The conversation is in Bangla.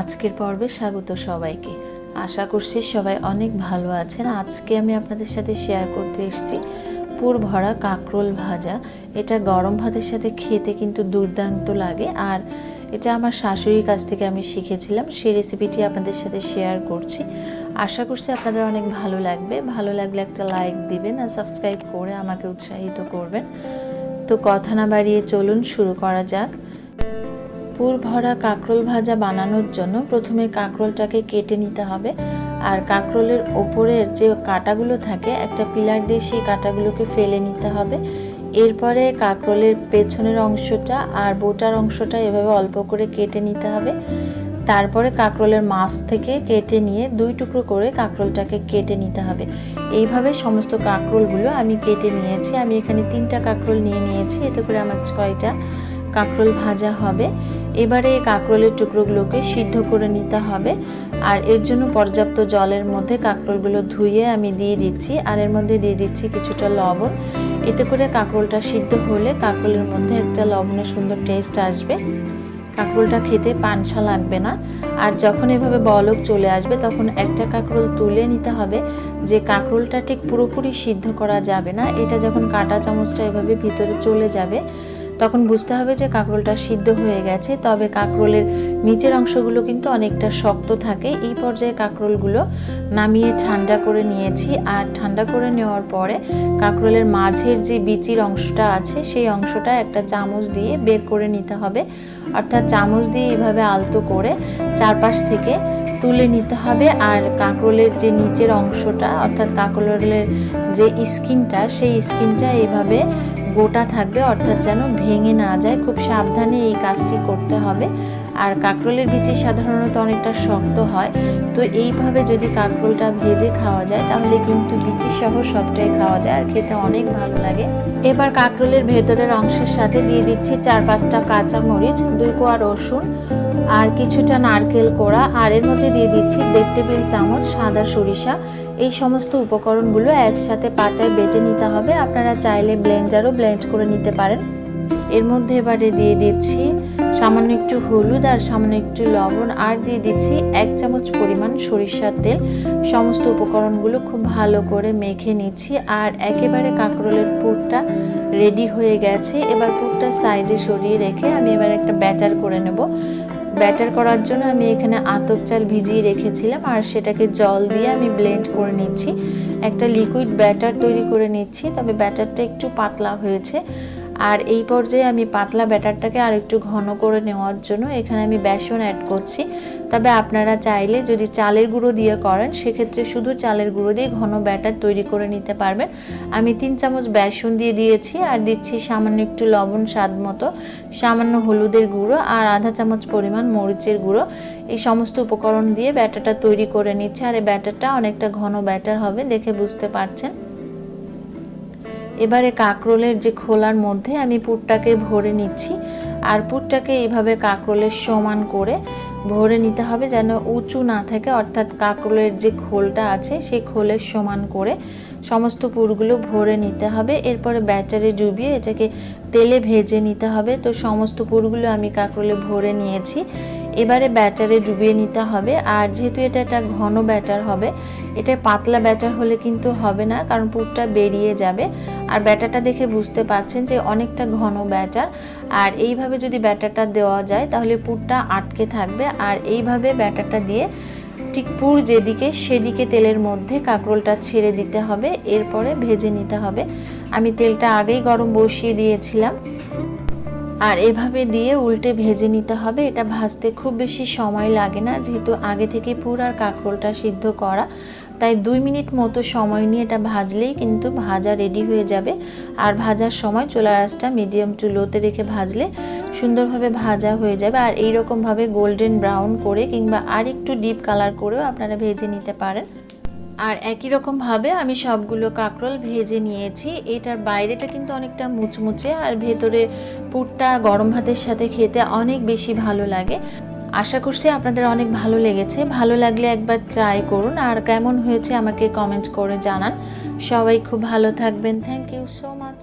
আজকের পর্বে স্বাগত সবাইকে। আশা করছি সবাই অনেক ভালো আছেন। আজকে আমি আপনাদের সাথে শেয়ার করতে এসেছি পুর ভরা কাঁকরোল ভাজা। এটা গরম ভাতের সাথে খেতে কিন্তু দুর্দান্ত লাগে। আর এটা আমার শাশুড়ির কাছ থেকে আমি শিখেছিলাম। সেই রেসিপিটি আপনাদের সাথে শেয়ার করছি। আশা করছি আপনাদের অনেক ভালো লাগবে। ভালো লাগলে একটা লাইক দিবেন আর সাবস্ক্রাইব করে আমাকে উৎসাহিত করবেন। তো কথা না বাড়িয়ে চলুন, শুরু করা যাক। পুর ভরা কাঁকরোল ভাজা বানানোর জন্য প্রথমে কাঁকরোলটাকে কেটে নিতে হবে। আর কাঁকরোলের ওপরের যে কাঁটাগুলো থাকে, একটা পিলার দিয়ে সেই কাঁটাগুলোকে ফেলে নিতে হবে। এরপরে কাঁকরোলের পেছনের অংশটা আর বোটার অংশটা এভাবে অল্প করে কেটে নিতে হবে। তারপরে কাঁকরোলের মাছ থেকে কেটে নিয়ে দুই টুকরো করে কাঁকরোলটাকে কেটে নিতে হবে। এইভাবে সমস্ত কাঁকরোলগুলো আমি কেটে নিয়েছি। আমি এখানে তিনটা কাঁকরোল নিয়ে নিয়েছি। এতে করে আমার ছয়টা কাঁকরোল ভাজা হবে। এবারে এই কাঁকরোলের টুকরোগুলোকে সিদ্ধ করে নিতে হবে। আর এর জন্য পর্যাপ্ত জলের মধ্যে কাঁকরোলগুলো ধুয়ে আমি দিয়ে দিচ্ছি। আর এর মধ্যে দিয়ে দিচ্ছি কিছুটা লবণ। এতে করে কাঁকরোলটা সিদ্ধ হলে কাঁকরোলের মধ্যে একটা লবণের সুন্দর টেস্ট আসবে। কাঁকরোলটা খেতে পানসা লাগবে না। আর যখন এভাবে বলক চলে আসবে, তখন একটা কাঁকরোল তুলে নিতে হবে যে কাঁকরোলটা ঠিক পুরোপুরি সিদ্ধ করা যাবে না। এটা যখন কাটা চামচটা এভাবে ভিতরে চলে যাবে তখন বুঝতে হবে যে কাঁকরোলটা সিদ্ধ হয়ে গেছে, তবে কাঁকরোলের নিচের অংশগুলো কিন্তু অনেকটা শক্ত থাকে। এই পর্যায়ে কাঁকরোলগুলো নামিয়ে ঠান্ডা করে নিয়েছি আর ঠান্ডা করে নেওয়ার পরে কাঁকরোলের মাঝের যে বিচির অংশটা আছে, সেই অংশটা একটা চামচ দিয়ে বের করে নিতে হবে। অর্থাৎ চামচ দিয়ে এইভাবে আলতো করে চারপাশ থেকে তুলে নিতে হবে আর কাঁকরোলের যে নিচের অংশটা, অর্থাৎ কাঁকরোলের যে স্কিনটা, সেই স্কিনটা এইভাবে গোটা থাকবে, অর্থাৎ যেন ভেঙে না যায়। খুব সাবধানে এই কাজটি করতে হবে। আর কাঁকরোলের বিচি সাধারণত অনেকটা শক্ত হয়। তো এইভাবে যদি কাঁকরোলটা ভেজে খাওয়া যায়, তাহলে কিন্তু বিচি সহ সবটাই খাওয়া যায় আর খেতে অনেক ভালো লাগে। এবার কাঁকরোলের ভেতরের অংশের সাথে দিয়ে দিচ্ছি চার পাঁচটা কাঁচা মরিচ দুই কোয়া রসুন। আর কিছুটা নারকেল কোড়া, আর এর মধ্যে দিয়ে দিচ্ছি দেড় টেবিল চামচ সাদা সরিষা। এই সমস্ত উপকরণগুলো একসাথে পাটায় বেটে নিতে হবে। আপনারা চাইলে ব্লেন্ডারও ব্লেন্ড করে নিতে পারেন। এর মধ্যে এবারে দিয়ে দিচ্ছি সামান্য একটু হলুদ আর সামান্য একটু লবণ, আর দিয়ে দিচ্ছি এক চামচ পরিমাণ সরিষার তেল। সমস্ত উপকরণগুলো খুব ভালো করে মেখে নিচ্ছি, আর একেবারে কাঁকরোলের পুরটা রেডি হয়ে গেছে। এবার পুরটা সাইডে সরিয়ে রেখে আমি এবার একটা ব্যাটার করে নেব। ব্যাটার করার জন্য আমি এখানে আতপ চাল ভিজিয়ে রেখেছিলাম আর সেটাকে জল দিয়ে আমি ব্লেন্ড করে নিচ্ছি। একটা লিকুইড ব্যাটার তৈরি করে নিচ্ছি, তবে ব্যাটারটা একটু পাতলা হয়েছে। আর এই পর্যায়ে আমি পাতলা ব্যাটারটাকে আর একটু ঘন করে নেওয়ার জন্য এখানে আমি বেসন অ্যাড করছি। তবে আপনারা চাইলে যদি চালের গুঁড়ো দিয়ে করেন, সেক্ষেত্রে শুধু চালের গুঁড়ো দিয়ে ঘন ব্যাটার তৈরি করে নিতে পারবেন। আমি তিন চামচ বেসন দিয়ে দিয়েছি আর দিচ্ছি সামান্য একটু লবণ স্বাদ মতো, সামান্য হলুদের গুঁড়ো আর আধা চামচ পরিমাণ মরিচের গুঁড়ো। এই সমস্ত উপকরণ দিয়ে ব্যাটারটা তৈরি করে নিচ্ছে আর এই ব্যাটারটা অনেকটা ঘন ব্যাটার হবে, দেখে বুঝতে পারছেন। এবারে কাঁকরোলের যে খোলার মধ্যে আমি পুরটাকে ভরে নিচ্ছি, আর পুরটাকে এইভাবে কাঁকরোলের সমান করে ভরে নিতে হবে যেন উঁচু না থাকে, অর্থাৎ কাঁকরোলের যে খোলটা আছে সেই খোলের সমান করে সমস্ত পুরগুলো ভরে নিতে হবে। এরপরে ব্যাচারে ডুবিয়ে এটাকে তেলে ভেজে নিতে হবে। তো সমস্ত পুরগুলো আমি কাঁকরোলে ভরে নিয়েছি। এবারে ব্যাটারে ডুবিয়ে নিতে হবে। আর যেহেতু এটা একটা ঘন ব্যাটার হবে, এটা পাতলা ব্যাটার হলে কিন্তু হবে না, কারণ পুরটা বেরিয়ে যাবে। আর ব্যাটারটা দেখে বুঝতে পাচ্ছেন যে অনেকটা ঘন ব্যাটার। আর এইভাবে যদি ব্যাটারটা দেওয়া যায়, তাহলে পুরটা আটকে থাকবে। আর এইভাবে ব্যাটারটা দিয়ে ঠিক পুর যেদিকে, সেদিকে তেলের মধ্যে কাঁকরোলটা ছেড়ে দিতে হবে, এরপরে ভেজে নিতে হবে। আমি তেলটা আগেই গরম বসিয়ে দিয়েছিলাম। আর এভাবে দিয়ে উল্টে ভেজে নিতে হবে। এটা ভাজতে খুব বেশি সময় লাগে না, যেহেতু আগে থেকে পুর আর কাঁকরোলটা সিদ্ধ করা। তাই দুই মিনিট মতো সময় নিয়ে এটা ভাজলেই কিন্তু ভাজা রেডি হয়ে যাবে। আর ভাজার সময় চোলা আঁচটা মিডিয়াম টু লোতে রেখে ভাজলে সুন্দরভাবে ভাজা হয়ে যাবে আর এই রকমভাবে গোল্ডেন ব্রাউন করে কিংবা আর একটু ডিপ কালার করেও আপনারা ভেজে নিতে পারেন। আর একই রকম ভাবে আমি সবগুলো কাঁকরোল ভেজে নিয়েছি। এটার বাইরেটা কিন্তু অনেকটা মুচমুচে আর ভেতরে পুরটা গরম ভাতের সাথে খেতে অনেক বেশি ভালো লাগে। আশা করছি আপনাদের অনেক ভালো লেগেছে। ভালো লাগলে একবার ট্রাই করুন। আর কেমন হয়েছে আমাকে কমেন্ট করে জানান। সবাই খুব ভালো থাকবেন। Thank you so much